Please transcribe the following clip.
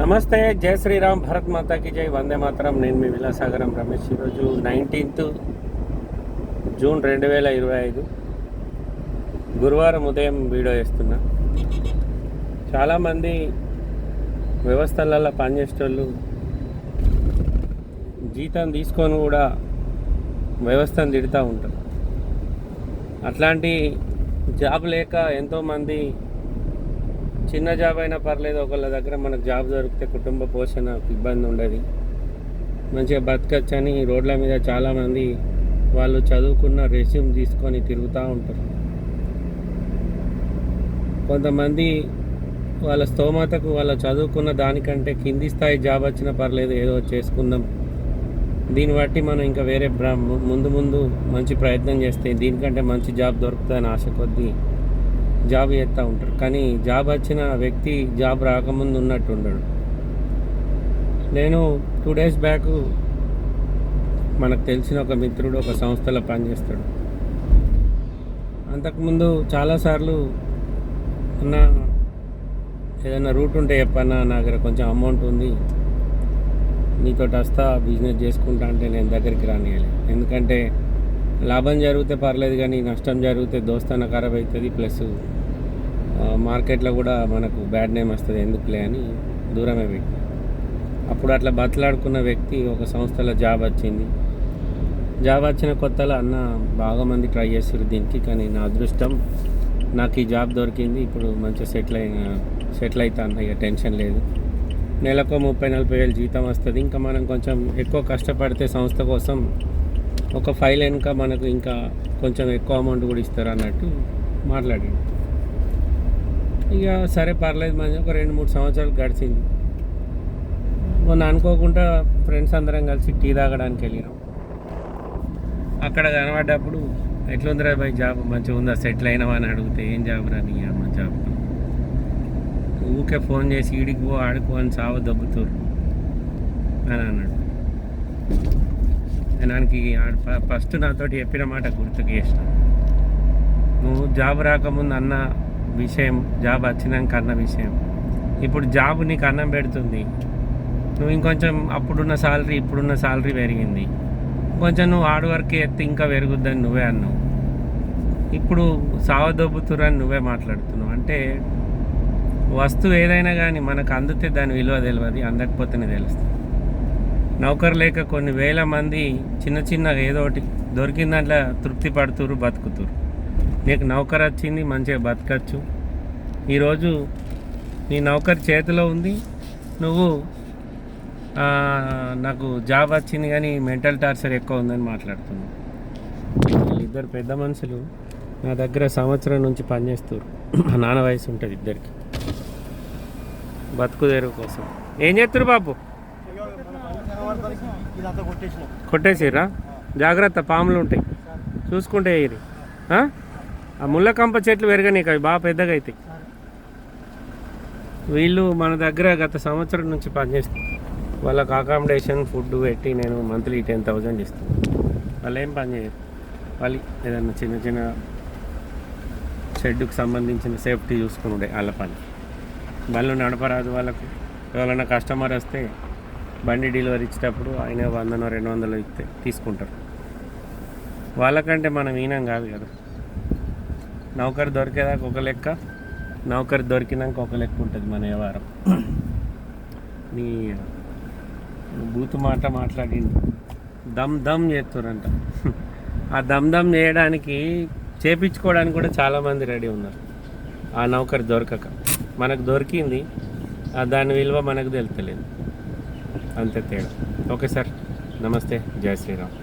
నమస్తే జై శ్రీరామ్ భరత్ మాతాకి జై వందే మాత్రం. నేను మీ విలాసాగరం రమేష్. ఈరోజు నైన్టీన్త్ జూన్ రెండు వేల ఇరవై ఐదు. గురువారం ఉదయం వీడియో వేస్తున్నా చాలామంది వ్యవస్థలలో పనిచేసేటోళ్ళు జీతం తీసుకొని కూడా వ్యవస్థను తిడుతూ ఉంటారు. అట్లాంటి జాబ్ లేక ఎంతోమంది చిన్న జాబ్ అయినా పర్లేదు ఒకళ్ళ దగ్గర మనకు జాబ్ దొరికితే కుటుంబ పోషణ ఇబ్బంది ఉండదు. మంచిగా బతకచ్చని రోడ్ల మీద చాలామంది వాళ్ళు చదువుకున్న రెస్యూమ్ తీసుకొని తిరుగుతూ ఉంటారు. కొంతమంది వాళ్ళ స్తోమతకు వాళ్ళ చదువుకున్న దానికంటే కింది స్థాయి జాబ్ వచ్చినా పర్లేదు ఏదో చేసుకుందాం. దీన్ని బట్టి మనం ఇంకా వేరే బ్రా- ముందు ముందు మంచి ప్రయత్నం చేస్తే దీనికంటే మంచి జాబ్ దొరుకుతుందని ఆశ కొద్దీ జాబ్ చేస్తూ ఉంటారు. కానీ జాబ్ వచ్చిన వ్యక్తి జాబ్ రాకముందు ఉన్నట్టు ఉండడు. నేను టూ డేస్ బ్యాక్ మనకు తెలిసిన ఒక మిత్రుడు ఒక సంస్థలో పనిచేస్తాడు. అంతకుముందు చాలాసార్లు అన్న ఏదైనా రూట్ ఉంటే చెప్పన్నా నా దగ్గర కొంచెం అమౌంట్ ఉంది నీతో వస్తా బిజినెస్ చేసుకుంటా అంటే నేను దగ్గరికి రానియాలి ఎందుకంటే లాభం జరిగితే పర్లేదు కానీ నష్టం జరిగితే దోస్తాన ఖరాబ్ అవుతుంది ప్లస్ మార్కెట్లో కూడా మనకు బ్యాడ్ నేమ్ వస్తుంది. ఎందుకులే అని దూరమే పెట్టి అప్పుడు అట్లా బతలాడుకున్న వ్యక్తి ఒక సంస్థలో జాబ్ వచ్చింది. జాబ్ వచ్చిన కొత్తలో అన్న బాగా మంది ట్రై చేస్తారు దీనికి కానీ నా అదృష్టం నాకు ఈ జాబ్ దొరికింది. ఇప్పుడు మంచిగా సెటిల్ అయిన సెటిల్ అవుతా అన్న ఇక టెన్షన్ లేదు. నెలకు ముప్పై నలభై వేలు జీతం వస్తుంది. ఇంకా మనం కొంచెం ఎక్కువ కష్టపడితే సంస్థ కోసం ఒక ఫైల్ వెనుక మనకు ఇంకా కొంచెం ఎక్కువ అమౌంట్ కూడా ఇస్తారు అన్నట్టు మాట్లాడాడు. ఇక సరే పర్లేదు మంచి ఒక రెండు మూడు సంవత్సరాలు గడిచింది. మొన్న అనుకోకుండా ఫ్రెండ్స్ అందరం కలిసి టీ తాగడానికి వెళ్ళినాం. అక్కడ కనబడ్డప్పుడు ఎట్లుందిరా బాయ్ జాబ్? మంచిగా ఉందా? సెటిల్ అయినావా అని అడిగితే ఏం జాబ్ రా నీ అమ్మ జాబ్? ఊకే ఫోన్ చేసి ఈడికి పో ఆడుకో అని చావు దబ్బుతారు అని అన్నాడు. దానికి ఫస్ట్ నాతోటి చెప్పిన మాట గుర్తుకు చేసిన. నువ్వు జాబ్ రాకముందు అన్న విషయం జాబ్ వచ్చినాక అన్న విషయం. ఇప్పుడు జాబ్ నీకు అన్నం పెడుతుంది. నువ్వు ఇంకొంచెం అప్పుడున్న సాలరీ ఇప్పుడున్న సాలరీ పెరిగింది. కొంచెం నువ్వు హార్డ్ వర్క్ ఎత్తి ఇంకా పెరుగుద్దని నువ్వే అన్నావు. ఇప్పుడు సావదొబ్బుతురని నువ్వే మాట్లాడుతున్నావు. అంటే వస్తువు ఏదైనా కానీ మనకు అందితే దాని విలువ తెలియదు అందకపోతేనే తెలుస్తుంది. నౌకరు లేక కొన్ని వేల మంది చిన్న చిన్న ఏదో ఒకటి దొరికిన దాంట్లో తృప్తి పడుతురు బతుకుతురు నీకు నౌకర్ వచ్చింది మంచిగా బతకచ్చు. ఈరోజు నీ నౌకర్ చేతిలో ఉంది. నువ్వు నాకు జాబ్ వచ్చింది కానీ మెంటల్ టార్చర్ ఎక్కువ ఉందని మాట్లాడుతున్నావు. ఇద్దరు పెద్ద మనుషులు నా దగ్గర సంవత్సరం నుంచి పనిచేస్తారు మా నాన్న వయసు ఉంటుంది ఇద్దరికి. బతుకుదేరు కోసం. ఏం చేస్తారు బాబు? కొట్టేసిర్రా? జాగ్రత్త పాములు ఉంటాయి. చూసుకుంటే ఇది. ఆ? ముళ్ళకంప చెట్లు పెరగనీకి అవి బాగా పెద్దగా అవుతాయి వీళ్ళు మన దగ్గర గత సంవత్సరం నుంచి పనిచేస్తారు వాళ్ళకి అకామిడేషన్ ఫుడ్ పెట్టి నేను మంత్లీ టెన్ థౌజండ్ ఇస్తాను వాళ్ళు ఏం పని చేయరు. వాళ్ళు ఏదన్నా చిన్న చిన్న షెడ్కి సంబంధించిన సేఫ్టీ చూసుకుని వాళ్ళ పని. బండ్లు నడపరాదు వాళ్ళకు. ఎవరైనా కస్టమర్ వస్తే బండి డెలివరీ ఇచ్చేటప్పుడు ఆయన వందనో రెండు వందలు ఇస్తే తీసుకుంటారు. వాళ్ళకంటే మనం ఈనం కాదు కదా. నౌకరు దొరికేదాకా ఒక లెక్క నౌకరు దొరికినాక ఒక లెక్క ఉంటుంది మన వ్యవహారం. నీ బూతు మాట మాట్లాడింది దమ్ దమ్ చేస్తారంట ఆ దమ్ దమ్ చేయడానికి చేపించుకోవడానికి కూడా చాలామంది రెడీ ఉన్నారు. ఆ నౌకరు దొరకక. మనకు దొరికింది దాని విలువ మనకు తెలుతలేదు అంతే తేడా. Okay sir. నమస్తే. జై శ్రీరామ్.